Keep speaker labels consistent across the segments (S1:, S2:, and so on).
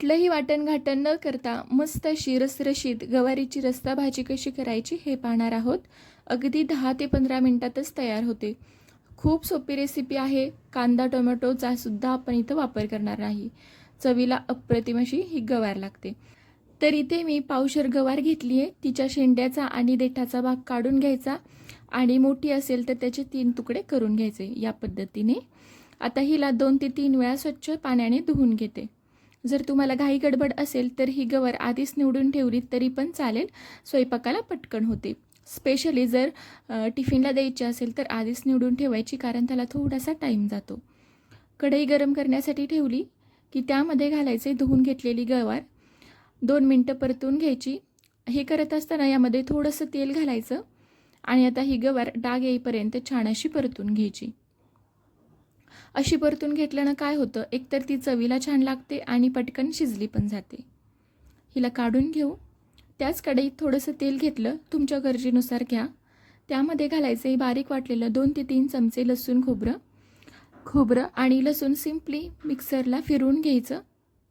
S1: कुठलंही वाटणघाटण न करता मस्त अशी रसरशीत गवारीची रस्ता भाजी कशी करायची हे पाहणार आहोत. अगदी दहा ते पंधरा मिनटातच तयार होते. खूप सोपी रेसिपी आहे. कांदा टोमॅटोचा सुद्धा आपण इथं वापर करणार नाही. चवीला अप्रतिम अशी ही गवार लागते. तर इथे मी पावशर गवार घेतली आहे. तिच्या शेंड्याचा आणि देठाचा भाग काढून घ्यायचा. आणि मोठी असेल तर त्याचे तीन तुकडे करून घ्यायचे या पद्धतीने. आता हिला दोन ते तीन वेळा स्वच्छ पाण्याने धुवून घेते. जर तुम्हाला घाई गडबड असेल तर ही गवर आधीच निवडून ठेवली तरी पण चालेल. स्वयंपाकाला पटकन होते. स्पेशली जर टिफिनला द्यायची असेल तर आधीच निवडून ठेवायची कारण त्याला थोडासा टाईम जातो. कढई गरम करण्यासाठी ठेवली की त्यामध्ये घालायचे धुवून घेतलेली गवार. दोन मिनटं परतून घ्यायची. हे करत असताना यामध्ये थोडंसं तेल घालायचं आणि आता ही गवार डाग येईपर्यंत छान अशी परतून घ्यायची. अशी परतून घेतल्यानं काय होतं? एकतर ती चवीला छान लागते आणि पटकन शिजली पण जाते. हिला काढून घेऊ. त्याच कढईत थोडंसं तेल घेतलं. तुमच्या गरजेनुसार घ्या. त्यामध्ये घालायचं बारीक वाटलेलं दोन ते तीन चमचे लसूण खोबरं. खोबरं आणि लसूण सिम्पली मिक्सरला फिरवून घ्यायचं.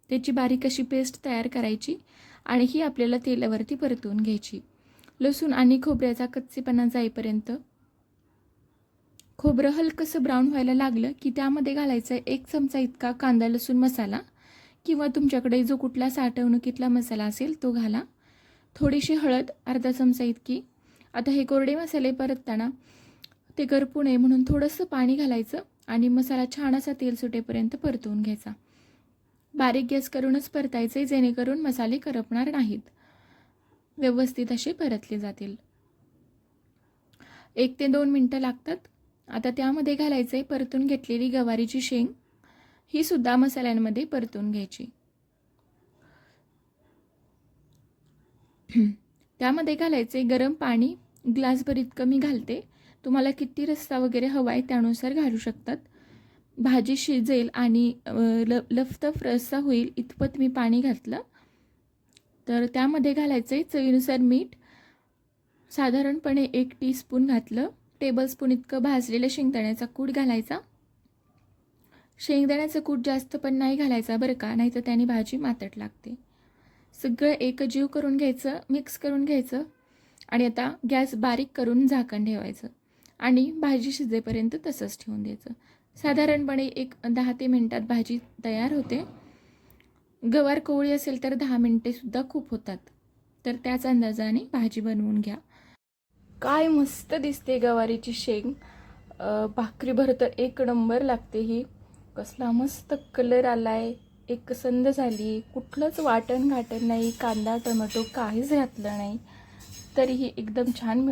S1: त्याची बारीक अशी पेस्ट तयार करायची आणि ही आपल्याला तेलावरती परतवून घ्यायची. लसूण आणि खोबऱ्याचा कच्चेपणा जाईपर्यंत खोबरं हलकंसं ब्राऊन व्हायला लागलं की त्यामध्ये घालायचं एक चमचा इतका कांदा लसूण मसाला किंवा तुमच्याकडे जो कुठला साठवणुकीतला मसाला असेल तो घाला. थोडीशी हळद अर्धा चमचा इतकी. आता हे कोरडे मसाले परतताना ते करपू नये म्हणून थोडंसं पाणी घालायचं आणि मसाला छान असा तेल सुटेपर्यंत परतवून घ्यायचा. बारीक गॅस करूनच परतायचे जेणेकरून मसाले करपणार नाहीत. व्यवस्थित असे परतले जातील. एक ते दोन मिनटं लागतात. आता त्यामध्ये घालायचं आहे परतून घेतलेली गवारीची शेंग. ही सुद्धा मसाल्यांमध्ये परतून घ्यायची. त्यामध्ये घालायचे गरम पाणी. ग्लासभर इतकं मी घालते. तुम्हाला किती रस्सा वगैरे हवा आहे त्यानुसार घालू शकतात. भाजी शिजेल आणि ल लफतफ रस्सा होईल इतपत मी पाणी घातलं. तर त्यामध्ये घालायचं आहे चवीनुसार मीठ. साधारणपणे एक टीस्पून घातलं. टेबलस्पून इतकं भाजलेलं शेंगदाण्याचा कूट घालायचा. शेंगदाण्याचं कूट जास्त पण नाही घालायचा बरं का नाही तर त्याने भाजी मातट लागते. सगळं एकजीव करून घ्यायचं मिक्स करून घ्यायचं आणि आता गॅस बारीक करून झाकण ठेवायचं आणि भाजी शिजेपर्यंत तसंच ठेवून द्यायचं. साधारणपणे एक दहा ते मिनटात भाजी तयार होते. गवार कोवळी असेल तर दहा मिनटेसुद्धा खूप होतात. तर त्याच अंदाजाने भाजी बनवून घ्या. काय मस्त दिसते गवारीची शेंग. भाकरी भाकरीभर तर एक नंबर लागते ही. कसला मस्त कलर आलाय. एक संद झाली. कुठलंच वाटण घाटण नाही. कांदा टोमॅटो काहीच घातलं नाही. तरीही एकदम छान